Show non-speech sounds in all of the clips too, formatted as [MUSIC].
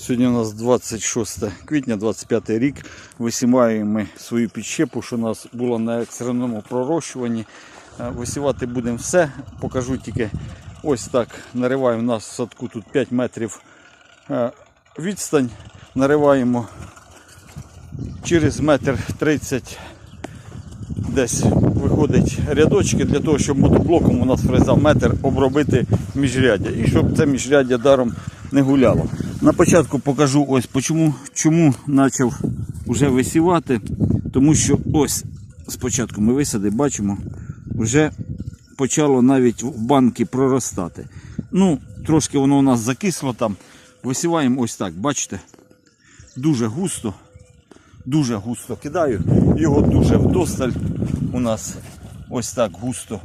Сьогодні у нас 26 квітня, 25 рік. Висіваємо ми свою підщепу, що у нас було на екстреному пророщуванні. Е, Висівати будемо все. Покажу тільки ось так. Нариваємо у нас в садку тут 5 метрів е, відстань. Нариваємо через метр 30 десь виходить рядочки для того, щоб мотоблоком у нас фреза метр обробити міжряддя. І щоб це міжряддя даром не гуляло. На початку покажу ось почому, чому почав вже висівати. Тому що ось спочатку ми висади, бачимо, вже почало навіть в банки проростати. Ну, трошки воно у нас закисло там. Висіваємо ось так, бачите? Дуже густо дуже густо кидаю. Його дуже вдосталь у нас ось так густо.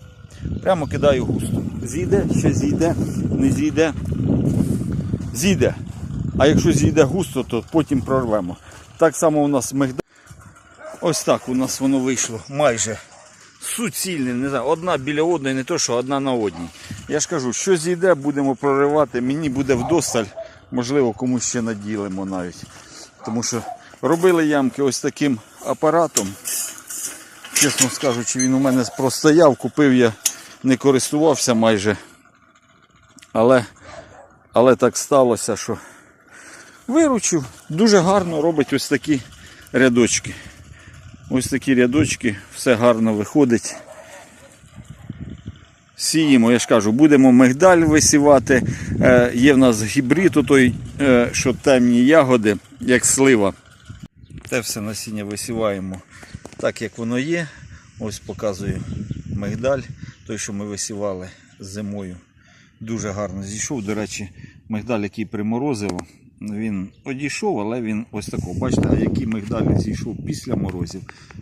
Прямо кидаю густо. Зійде, ще зійде, не зійде. Зійде. А якщо зійде густо, то потім прорвемо. Так само у нас мигдаль. Ось так у нас воно вийшло майже суцільне, не знаю, одна біля одної, не то, що одна на одній. Я ж кажу, що зійде, будемо проривати. Мені буде вдосталь, можливо, комусь ще наділимо навіть. Тому що робили ямки ось таким апаратом. Чесно скажучи, він у мене простояв, купив я, не користувався майже. Але, але так сталося, що виручив. Дуже гарно робить ось такі рядочки. Ось такі рядочки, все гарно виходить. Сіємо, я ж кажу, будемо мигдаль висівати. Е, є в нас гібрид, той, е, що темні ягоди, як слива. Те все насіння висіваємо так, як воно є. Ось показую мигдаль, той, що ми висівали зимою. Дуже гарно зійшов. До речі, мигдаль, який приморозило, він одійшов, але він ось такого. Бачите, який мигдаль зійшов після морозів,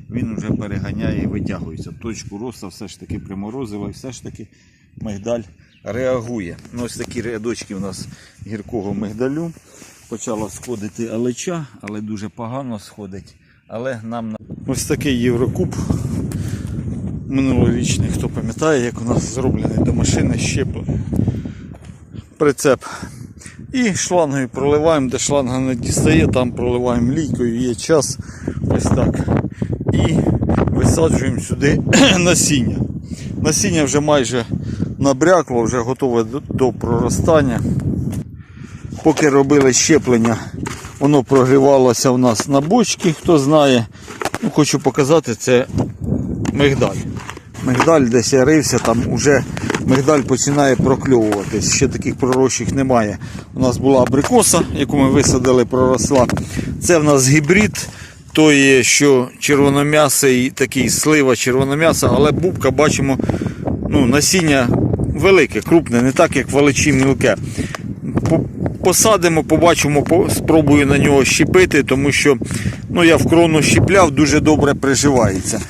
він вже переганяє і витягується. Точку росту все ж таки приморозило і все ж таки мигдаль реагує. Ну, ось такі рядочки у нас гіркого мигдалю. Почала сходити алеча, але дуже погано сходить. Але нам ось такий Єврокуб минулорічний, хто пам'ятає, як у нас зроблений до машини щеплений прицеп. І шлангою проливаємо, де шланга не дістає, там проливаємо лійкою, є час. Ось так. І висаджуємо сюди [CLEARS THROAT] насіння. Насіння вже майже набрякло, вже готове до, проростання. Поки робили щеплення, воно прогрівалося у нас на бочці, хто знає. Ну, хочу показати, це мигдаль. Мигдаль десь я рився, там вже мигдаль починає прокльовуватись. Ще таких пророщих немає. У нас була абрикоса, яку ми висадили, проросла. Це в нас гібрид, той, що червоном'ясий, такий слива червоном'яса, але бубка бачимо, ну, насіння велике, крупне, не так, як величі мілке. Посадимо, побачимо, спробую на нього щепити, тому що ну, я в крону щіпляв, дуже добре приживається.